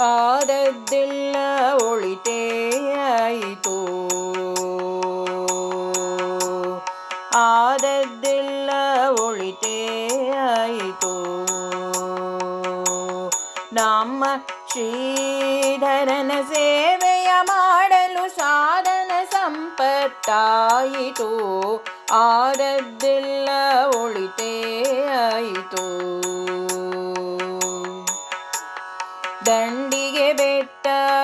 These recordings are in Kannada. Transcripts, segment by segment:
ಆದದ್ದೆಲ್ಲ ಒಳಿತೇ ಆಯಿತು ಆದದ್ದೆಲ್ಲ ಒಳಿತೇ ಆಯಿತು ನಮ್ಮ ಶ್ರೀಧರನ ಸೇವೆಯ ಮಾಡಲು ಸಾಧನ ಸಂಪತ್ತಾಯಿತು. ಆದದ್ದೆಲ್ಲ ಒಳಿತೇ ಆಯಿತು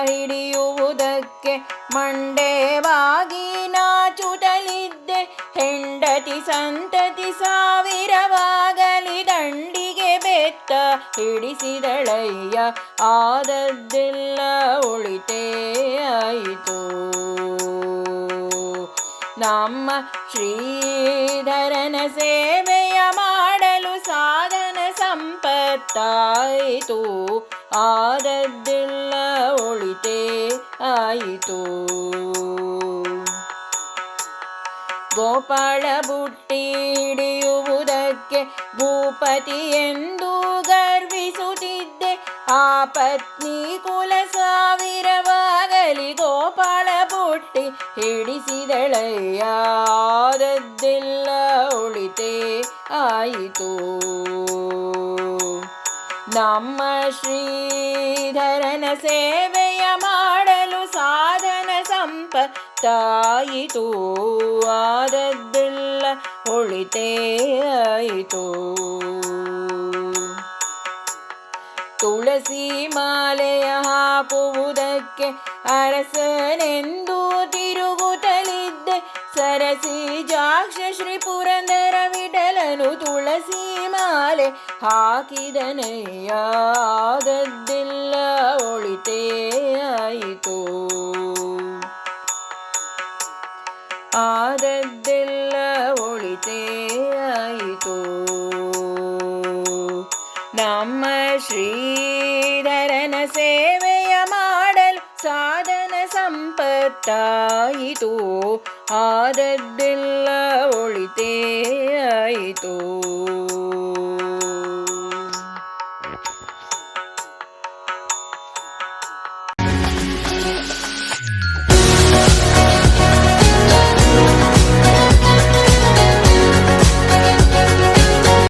ದಂಡಿಗೆ ಮಂಡೇ ಹಿಡಿಯುವುದಕ್ಕೆ ಮಂಡೆವಾಗಿ ನಾಚುತ್ತಲಿದ್ದೆ ಹೆಂಡತಿ ಸಂತತಿ ಸಾವಿರವಾಗಲಿ ದಂಡಿಗೆ ಬೆತ್ತ ಹಿಡಿಸಿದಳಯ್ಯ. ಆದದ್ದೆಲ್ಲ ಉಳಿತೇ ಆಯಿತು. ನಮ್ಮ ಶ್ರೀಧರನ ಸೇವೆಯ ಮಾಡಲು ಸಾಧನ ಸಂಪತ್ತಾಯಿತು. ಆದದ್ದೆಲ್ಲ ಒಳಿತೇ ಆಯಿತು ಗೋಪಾಳ ಬುಟ್ಟಿ ಹಿಡಿಯುವುದಕ್ಕೆ ಭೂಪತಿ ಎಂದು ಗರ್ವಿಸುತ್ತಿದ್ದೆ ಆ ಪತ್ನಿ ಕುಲ ಸಾವಿರವಾಗಲಿ ಗೋಪಾಳ ಬುಟ್ಟಿ ಹಿಡಿಸಿದಳಯ್ಯ ಆದದ್ದೆಲ್ಲ ಒಳಿತೇ ಆಯಿತು ನಮ್ಮ ಶ್ರೀಧರನ ಸೇವೆಯ ಮಾಡಲು ಸಾಧನ ಸಂಪತ್ತಾಯಿತು. ಆದದ್ದಿಲ್ಲ ಆಯಿತು. ತುಳಸಿ ಮಾಲೆಯ ಹಾಕುವುದಕ್ಕೆ ಅರಸನೆಂದು ತಿರುಗುತ್ತಲಿದ್ದೆ. ಸರಸಿ ಜಾಕ್ಷ ಶ್ರೀ ಪುರಂದರ ವಿಠಲನು ತುಳಸಿ ಮಾಲೆ ಹಾಕಿದನೆಯ ಒಳಿತೆಯಾಯಿತು ಆದದ್ದೆಲ್ಲ ಒಳಿತೆಯಾಯಿತು ನಮ್ಮ ಶ್ರೀಧರನ ಸೇವೆಯ ಮಾಡಲು ಸಾಧನ ಸಂಪತ್ತಾಯಿತು. ಆದದ್ದೆಲ್ಲ ಒಳಿತೇ ಆಯಿತು.